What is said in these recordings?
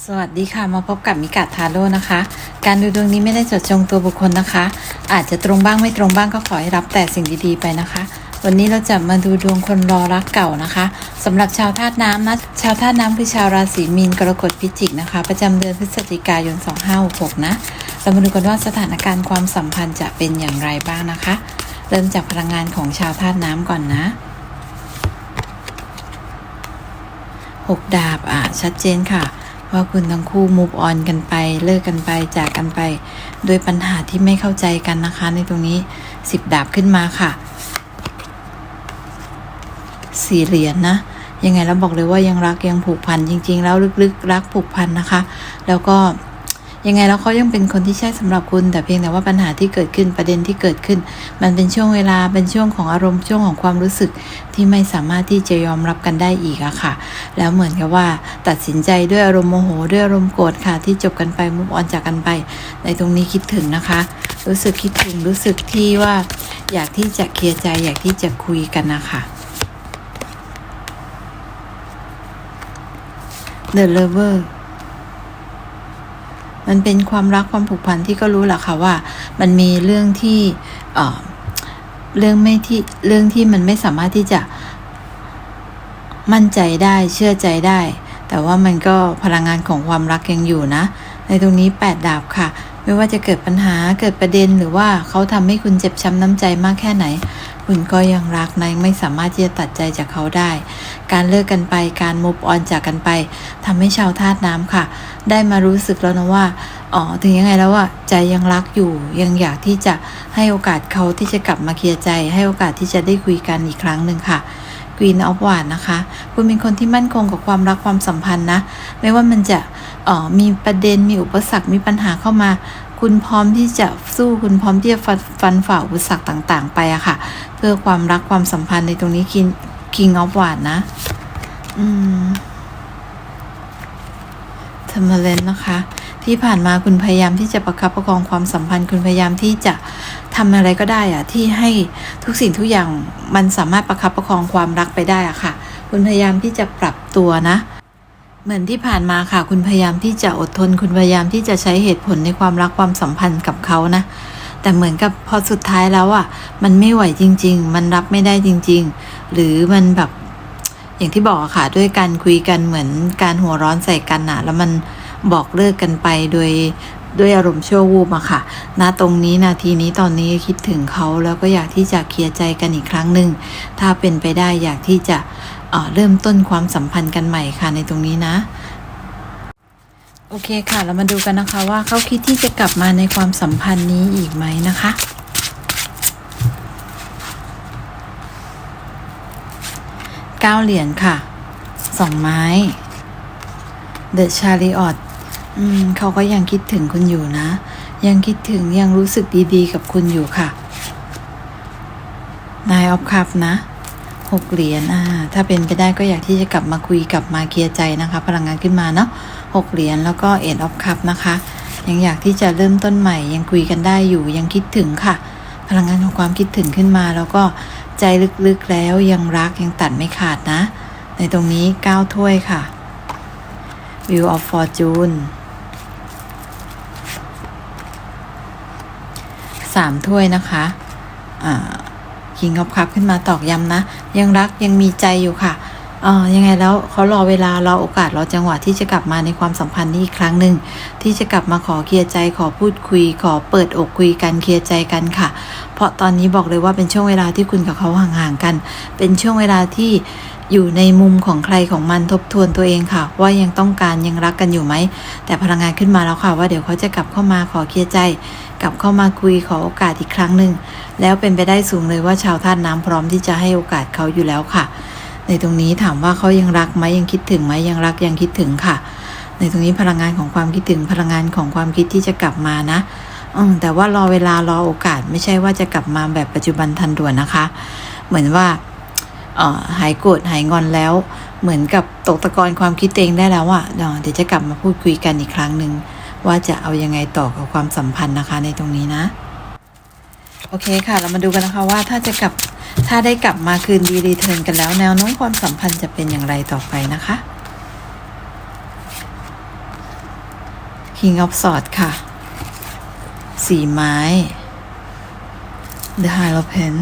สวัสดีค่ะ มาพบกับมิกาทาโร่นะคะ การดูดวงนี้ไม่ได้จดจงตัวบุคคลนะคะ อาจจะตรงบ้างไม่ตรงบ้างก็ขอให้รับแต่สิ่งดีๆไปนะคะ วันนี้เราจะมาดูดวงคนรอรักเก่านะคะสำหรับชาวธาตุน้ำนะชาวธาตุน้ำคือชาวราศีมีนกรกฎพิจิกนะคะ ประจำเดือนพฤศจิกายน 2566 นะ เรามาดูกันว่าสถานการณ์ความสัมพันธ์จะเป็นอย่างไรบ้างนะคะ เริ่มจากพลังงานของชาวธาตุน้ำก่อนนะหกดาบอะชัดเจนค่ะ ว่าคุณทั้งคู่มูฟออนกันไป เลิกกันไปจากกันไป โดยปัญหาที่ไม่เข้าใจกันนะคะ ในตรงนี้สิบดาบขึ้นมาค่ะสี่เหรียญนนะยังไงเราบอกเลยว่ายังรักยังผูกพันจริง ๆ แล้วลึกๆ รักผูกพันนะคะ แล้วก็ ยังไงแล้วเขายังเป็นคนที่ใช่สำหรับคุณ แต่เพียงแต่ว่าปัญหาที่เกิดขึ้นประเด็นที่เกิดขึ้น มันเป็นช่วงเวลาเป็นช่วงของอารมณ์ช่วงของความรู้สึกที่ไม่สามารถที่จะยอมรับกันได้อีกอะค่ะ แล้วเหมือนกับว่า ตัดสินใจด้วยอารมณ์โมโหด้วยอารมณ์โกรธค่ะ ที่จบกันไปมุกออนจากกันไป ในตรงนี้คิดถึงนะคะ รู้สึกคิดถึงรู้สึกที่ว่าอยากที่จะเคลียร์ใจอยากที่จะคุยกันนะคะ The Lover มันเป็นความรักความผูกพันที่ก็รู้แหละค่ะว่า มันมีเรื่องที่เอ่อเรื่องไม่ที่เรื่องที่มันไม่สามารถที่จะมั่นใจได้เชื่อใจได้ แต่ว่ามันก็พลังงานของความรักยังอยู่นะ ในตรงนี้แปดดาบค่ะ ไม่ว่าจะเกิดปัญหาเกิดประเด็นหรือว่าเขาทำให้คุณเจ็บช้ำน้ำใจมากแค่ไหน คุณก็ยังรักนะไม่สามารถที่จะตัดใจจากเขาได้ การเลิกกันไปการมุบออนจากกันไปทำให้ชาวธาตุน้ำค่ะ ได้มารู้สึกแล้วนะว่าอ๋อถึงยังไงแล้วว่าใจยังรักอยู่ ยังอยากที่จะให้โอกาสเขาที่จะกลับมาเคลียร์ใจ ให้โอกาสที่จะได้คุยกันอีกครั้งหนึ่งค่ะ Queen of w a n d นะคะ คุณเป็นคนที่มั่นคงกับความรักความสัมพันธ์นะ ไม่ว่ามันจะอ่อมีประเด็นมีอุปสรรคมีปัญหาเข้ามา คุณพร้อมที่จะสู้คุณพร้อมที่จะฟันฝ่าอุปสรรคต่างๆ ไปอะค่ะ เพื่อความรักความสัมพันธ์ในตรงนี้ King King of w a n d นะ อืมเทอร์มาเลนนะคะ ที่ผ่านมาคุณพยายามที่จะประคับประคองความสัมพันธ์ คุณพยายามที่จะทำอะไรก็ได้อะที่ให้ทุกสิ่งทุกอย่างมันสามารถประคับประคองความรักไปได้อะค่ะ คุณพยายามที่จะปรับตัวนะ เหมือนที่ผ่านมาค่ะ คุณพยายามที่จะอดทน คุณพยายามที่จะใช้เหตุผลในความรักความสัมพันธ์กับเขานะ แต่เหมือนกับพอสุดท้ายแล้วอะ มันไม่ไหวจริง ๆ มันรับไม่ได้จริง ๆ หรือมันแบบอย่างที่บอกค่ะ ด้วยการคุยกันเหมือนการหัวร้อนใส่กันอะแล้วมันบอกเลิกกันไปโดยด้วยอารมณ์ชั่ววูบอะค่ะ ณ ตรงนี้นาทีนี้ตอนนี้คิดถึงเขาแล้วก็อยากที่จะเคลียร์ใจกันอีกครั้งหนึ่ง ถ้าเป็นไปได้อยากที่จะ เอ่อเริ่มต้นความสัมพันธ์กันใหม่ค่ะในตรงนี้นะ โอเคค่ะ เรามาดูกันนะคะว่าเขาคิดที่จะกลับมาในความสัมพันธ์นี้อีกไหมนะคะเก้าเหรียญค่ะสองไม้ The Chariot อืมเขาก็ยังคิดถึงคุณอยู่นะ ยังคิดถึงยังรู้สึกดีๆ กับคุณอยู่ค่ะ Nine of Cups นะ หกเหรียญอ่าถ้าเป็นไปได้ก็อยากที่จะกลับมาคุยกลับมาเคลียร์ใจนะคะ พลังงานขึ้นมาเนาะหกเหรียญแล้วก็ Eight of Cups นะคะ ยังอยากที่จะเริ่มต้นใหม่ ยังคุยกันได้อยู่ยังคิดถึงค่ะ พลังงานของความคิดถึงขึ้นมา แล้วก็ใจลึกๆแล้วยังรักยังตัดไม่ขาดนะ ในตรงนี้ 9 ถ้วยค่ะ View of Fortune สามถ้วยนะคะอ่า King of Cup ขึ้นมาตอกย้ำนะ ยังรักยังมีใจอยู่ค่ะเออยังไงแล้วเขารอเวลารอโอกาสรอจังหวะที่จะกลับมาในความสัมพันธ์นี้อีกครั้งหนึ่งที่จะกลับมาขอเคลียร์ใจขอพูดคุย ขอเปิดอกคุยกันเคลียร์ใจกันค่ะ เพราะตอนนี้บอกเลยว่าเป็นช่วงเวลาที่คุณกับเขาห่างๆกัน เป็นช่วงเวลาที่อยู่ในมุมของใครของมันทบทวนตัวเองค่ะ ว่ายังต้องการยังรักกันอยู่ไหมแต่พลังงานขึ้นมาแล้วค่ะ ว่าเดี๋ยวเขาจะกลับเข้ามาขอเคลียร์ใจ กลับเข้ามาคุยขอโอกาสอีกครั้งหนึ่งแล้วเป็นไปได้สูงเลยว่าชาวธาตุน้ำพร้อมที่จะให้โอกาสเขาอยู่แล้วค่ะ ในตรงนี้ถามว่าเขายังรักไหมยังคิดถึงไหมยังรักยังคิดถึงค่ะ ในตรงนี้พลังงานของความคิดถึงพลังงานของความคิดที่จะกลับมานะอืมแต่ว่ารอเวลารอโอกาสไม่ใช่ว่าจะกลับมาแบบปัจจุบันทันด่วนนะคะ เหมือนว่าหายโกรธหายงอนแล้ว เหมือนกับตกตะกอนความคิดเองได้แล้วอะเดี๋ยวเดี๋ยวจะกลับมาพูดคุยกันอีกครั้งหนึ่ง ว่าจะเอายังไงต่อกับความสัมพันธ์นะคะในตรงนี้นะ โอเคค่ะ เรามาดูกันนะคะว่าถ้าจะกลับถ้าได้กลับมาคืนดีรีเทิร์นกันแล้ว แนวโน้มความสัมพันธ์จะเป็นอย่างไรต่อไปนะคะ King of Swords ค่ะ สีไม้ The Hierophant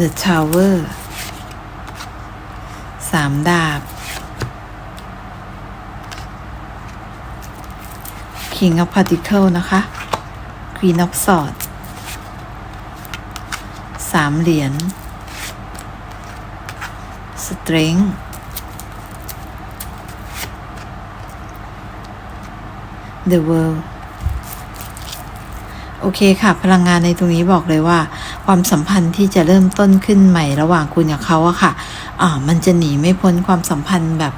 The Tower สามดาบ King of Particle นะคะ Queen of Swords สามเหรียญ Strength The World โอเคค่ะ พลังงานในตรงนี้บอกเลยว่า ความสัมพันธ์ที่จะเริ่มต้นขึ้นใหม่ระหว่างคุณกับเขาอะค่ะ อ่า มันจะหนีไม่พ้นความสัมพันธ์แบบ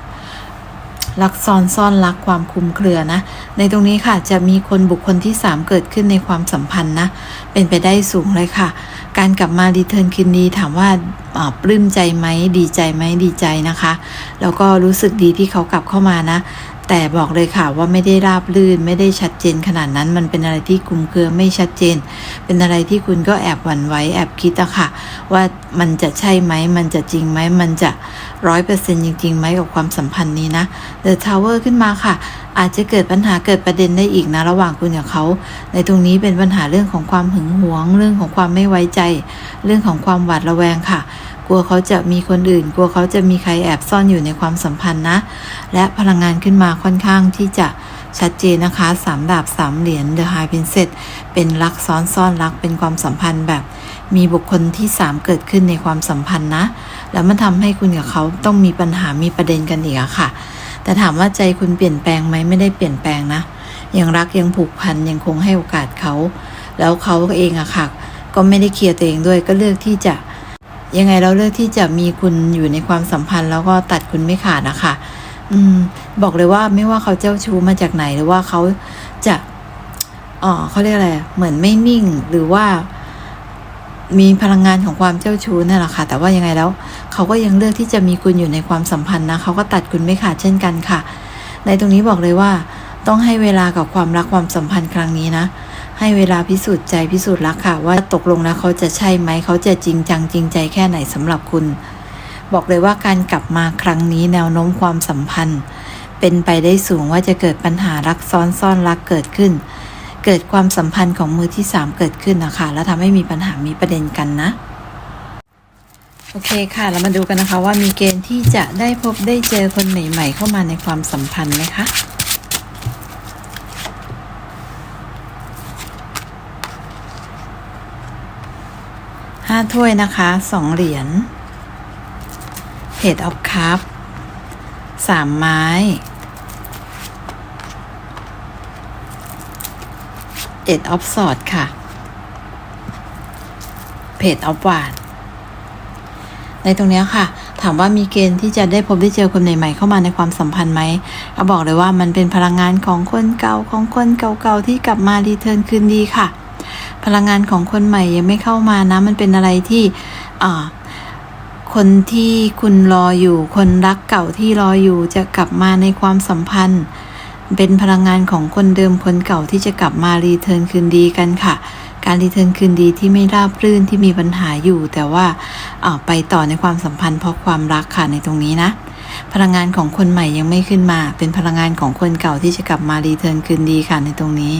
ลักซ้อนซ่อนลักความคลุมเครือนะ ในตรงนี้ค่ะจะมีคนบุคคลที่ 3 เกิดขึ้นในความสัมพันธ์นะ เป็นไปได้สูงเลยค่ะ การกลับมารีเทิร์นคืนดีถามว่าปลื้มใจไหมดีใจไหมดีใจนะคะ แล้วก็รู้สึกดีที่เขากลับเข้ามานะ แต่บอกเลยค่ะว่าไม่ได้ราบลื่นไม่ได้ชัดเจนขนาดนั้นมันเป็นอะไรที่คลุมเครือไม่ชัดเจน เป็นอะไรที่คุณก็แอบหวั่นไหวแอบคิดอะค่ะ ว่ามันจะใช่ไหมมันจะจริงไหมมันจะร้อยเปอร์เซ็นต์จริงๆไหมกับความสัมพันธ์นี้นะ The Tower ขึ้นมาค่ะ อาจจะเกิดปัญหาเกิดประเด็นได้อีกนะระหว่างคุณกับเขา ในตรงนี้เป็นปัญหาเรื่องของความหึงหวง เรื่องของความไม่ไว้ใจ เรื่องของความหวาดระแวงค่ะ กลัวเขาจะมีคนอื่น กลัวเขาจะมีใครแอบซ่อนอยู่ในความสัมพันธ์นะ และพลังงานขึ้นมาค่อนข้างที่จะชัดเจนนะคะสามดาบสามเหรียญ The High Princess เป็นรักซ้อนซ่อนรักเป็นความสัมพันธ์แบบ มีบุคคลที่สามเกิดขึ้นในความสัมพันธ์นะ แล้วมันทำให้คุณกับเขาต้องมีปัญหามีประเด็นกันอีกค่ะ แต่ถามว่าใจคุณเปลี่ยนแปลงไหมไม่ได้เปลี่ยนแปลงนะ ยังรักยังผูกพันยังคงให้โอกาสเขา แล้วเขาเองอะค่ะ ก็ไม่ได้เคลียร์ตัวเองด้วยก็เลือกที่จะ ยังไงเราเลือกที่จะมีคุณอยู่ในความสัมพันธ์ แล้วก็ตัดคุณไม่ขาดนะคะอืม บอกเลยว่าไม่ว่าเขาเจ้าชู้มาจากไหนหรือว่าเขาจะอ๋อเขาเรียกอะไรเหมือนไม่นิ่งหรือว่า มีพลังงานของความเจ้าชู้นั่นแหละค่ะ แต่ว่ายังไงแล้ว เขาก็ยังเลือกที่จะมีคุณอยู่ในความสัมพันธ์นะเขาก็ตัดคุณไม่ขาดเช่นกันค่ะ ในตรงนี้บอกเลยว่า ต้องให้เวลากับความรักความสัมพันธ์ครั้งนี้นะ ให้เวลาพิสูจน์ใจพิสูจน์รักค่ะ ว่าตกลงแล้วเขาจะใช่ไหมเขาจะจริงจังจริงใจแค่ไหนสำหรับคุณ บอกเลยว่าการกลับมาครั้งนี้แนวโน้มความสัมพันธ์ เป็นไปได้สูงว่าจะเกิดปัญหารักซ้อนซ่อนรักเกิดขึ้น เกิดความสัมพันธ์ของมือที่สามเกิดขึ้นนะคะแล้วทำให้มีปัญหามีประเด็นกันนะโอเคค่ะ เรามาดูกันนะคะว่ามีเกณฑ์ที่จะได้พบได้เจอคนใหม่ ๆ เข้ามาในความสัมพันธ์ไหมคะ ห้าถ้วยนะคะสองเหรียญเพจออฟคัพสามไม้ เอ็ดออฟสอดค่ะ เพจออฟวาดในตรงนี้ค่ะ ถามว่ามีเกณฑ์ที่จะได้พบได้เจอคนใหม่ๆเข้ามาในความสัมพันธ์ไหมเขาบอกเลยว่ามันเป็นพลังงานของคนเก่าของคนเก่าๆที่กลับมารีเทิร์นคืนดีค่ะ ลังงานของคนใหม่ยังไม่เข้ามานะ มันเป็นอะไรที่คนที่คุณรออยู่ คนรักเก่าที่รออยู่จะกลับมาในความสัมพันธ์ เป็นพลังงานของคนเดิมคนเก่าที่จะกลับมารีเทิร์นคืนดีกันค่ะ การรีเทิร์นคืนดีที่ไม่ราบรื่นที่มีปัญหาอยู่ แต่ว่าไปต่อในความสัมพันธ์เพราะความรักค่ะในตรงนี้นะพลังงานของคนใหม่ยังไม่ขึ้นมา เป็นพลังงานของคนเก่าที่จะกลับมารีเทิร์นคืนดีค่ะในตรงนี้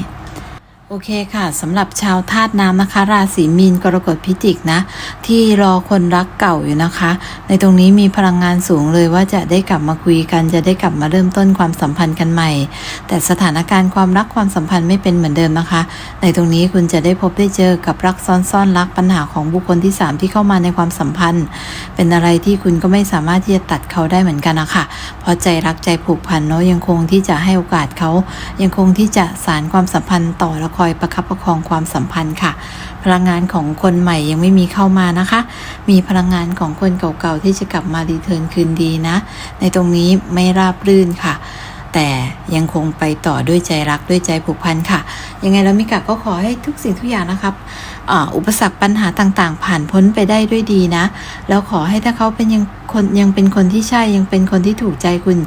โอเคค่ะสำหรับชาวธาตุน้ำนะคะ ราศีมีนกรกฎพิจิกนะ ที่รอคนรักเก่าอยู่นะคะ ในตรงนี้มีพลังงานสูงเลยว่าจะได้กลับมาคุยกัน จะได้กลับมาเริ่มต้นความสัมพันธ์กันใหม่ แต่สถานการณ์ความรักความสัมพันธ์ไม่เป็นเหมือนเดิมนะคะ ในตรงนี้คุณจะได้พบได้เจอกับรักซ้อนซ่อนรักปัญหาของบุคคลที่ 3 ที่เข้ามาในความสัมพันธ์ เป็นอะไรที่คุณก็ไม่สามารถที่จะตัดเขาได้เหมือนกันนะคะเพราะใจรักใจผูกพันเนาะยังคงที่จะให้โอกาสเขายังคงที่จะสารความสัมพันธ์ต่อและคอยประคับประคองความสัมพันธ์ค่ะ พลังงานของคนใหม่ยังไม่มีเข้ามานะคะ มีพลังงานของคนเก่าๆที่จะกลับมารีเทิร์นคืนดีนะ ในตรงนี้ไม่ราบรื่นค่ะแต่ยังคงไปต่อด้วยใจรักด้วยใจผูกพันค่ะ ยังไงแล้วมิกะก็ขอให้ทุกสิ่งทุกอย่างนะครับออุปสรรคปัญหาต่างๆ ผ่านพ้นไปได้ด้วยดีนะ แล้วขอให้ถ้าเขาเป็นยังคนยังเป็นคนที่ใช่ยังเป็นคนที่ถูกใจคุณ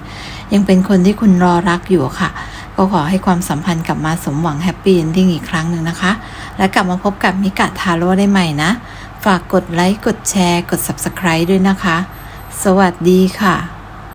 ยังเป็นคนที่คุณรอรักอยู่ค่ะ ก็ขอให้ความสัมพันธ์กลับมาสมหวังแฮปปี้เอนดิ้งอีกครั้งหนึ่งนะคะ และกลับมาพบกับมิกะทาโร่ได้ใหม่นะ ฝากกดไลค์ กดแชร์ กด Subscribe ด้วยนะคะ สวัสดีค่ะ